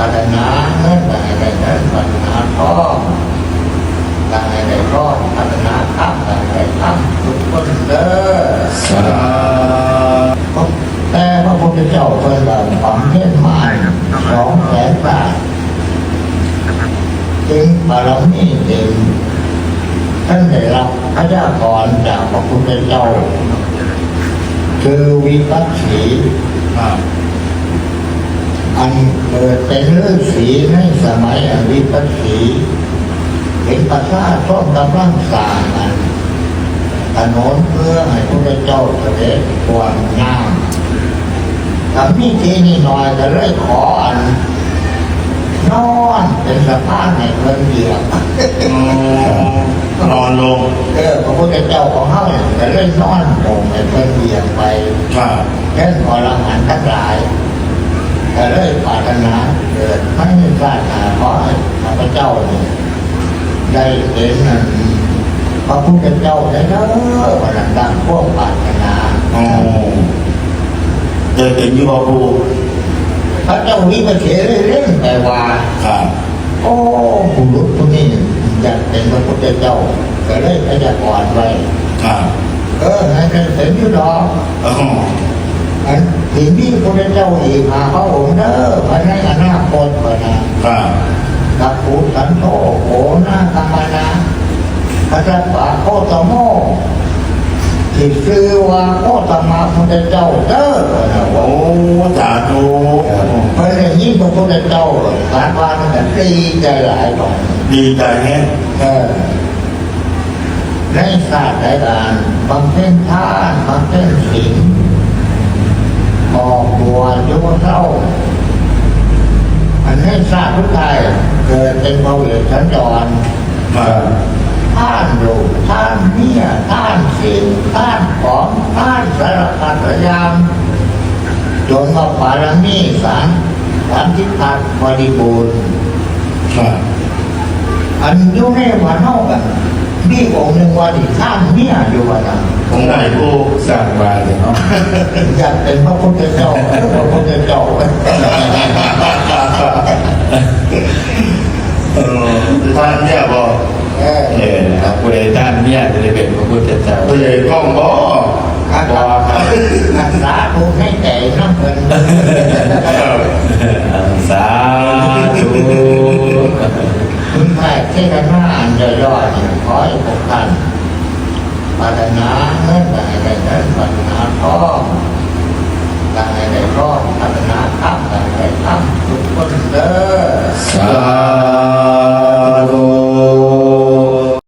ปรารถนาเงินได้ได้เงินปรารถนาทองได้ได้ทองปรารถนาข้ามได้ได้ข้ามทุกคนเด้อสาแต่พระพุทธเจ้าเพิ่นว่าฝังเทศมาสองแสนบาทจึงบารมีเต็มท่านได้รับพระยากรจากพระพุทธเจ้าคือวิปัสสีครับ อันเกิดเป็นฤาษีในสมัยอวิปัสสีเห็นประชาชนกำลังสร้างกันถนนเพื่อให้พระเจ้าเสด็จกวางน้ำทำพิธีนี่หน่อยก็เลยขออันนอนเป็นสะพานให้เพิ่นเหยียบอืมนอนลงเออพระพุทธเจ้าของเขาเนี่ยก็เลยนอนลงให้เพิ่นเหยียบไปครับเช่นพอรหันต์ทั้งหลาย แต่เลยปรารถนาเกิดไม่ปรารถนาขอให้ข้าพเจ้าได้เห็นพระพุทธเจ้าได้เด้อวันนั้นตั้งพวกปรารถนาอ๋อเดินถึงยูบาภูพระเจ้าวิปัสสีเล่นๆแต่ว่าครับโอ้ผู้รู้คนนี้อยากเป็นพระพุทธเจ้าก็เลยพยากรณ์ไว้ครับเออให้เป็นเสร็จอยู่ดอก อ๋ออันที่มีพระพุทธเจ้าอีกมาพระองค์เด้อภายในอนาคตพระนะครับกับผูสันโตโหนาธรรมนาพระเจ้าป่าโคตโมที่ชื่อว่าโคตมาพุทธเจ้าเด้อนะโอ้ว่าสาธุเพราะในนี้พระพุทธเจ้าการวามันก็ดีใจหลายต่อดีใจแฮะเออในศาสตร์ในการบำเพ็ญทานบำเพ็ญศีลออกบัวโยเศร้า อันนี้ทราบทุกทาย เกิดเป็นเบาเหลือสัญจรครับท่านลูกท่านเมียท่านสิ่งท่านของท่านสารพัดยามจนมาปารมีสารสามทิศทางบริบูรณ์อันยุ่งในวันเท่ากันมีองค์หนึ่งวันที่ท่านเมียอยู่วันนั้นของไหนภูสร้างมาเลยเนาะอยากเป็นพระพุทธเจ้าพระพุทธเจ้า ท่านเนี่ยบอกเออครับผู้ใดท่านเนี่ยจะได้เป็นพระพุทธเจ้าผู้ใหญ่กล้องบ่อาจารย์รักษาทุกให้ใจน้ำเงินสาธุคุณแม่เทศนาอันย่อยๆเนี่ยขอให้พวกท่านปรารถนาเงินได้ได้เงินปรารถนาทองได้ได้ทองปรารถนาข้ามได้ได้ข้ามทุกคนเด้อสา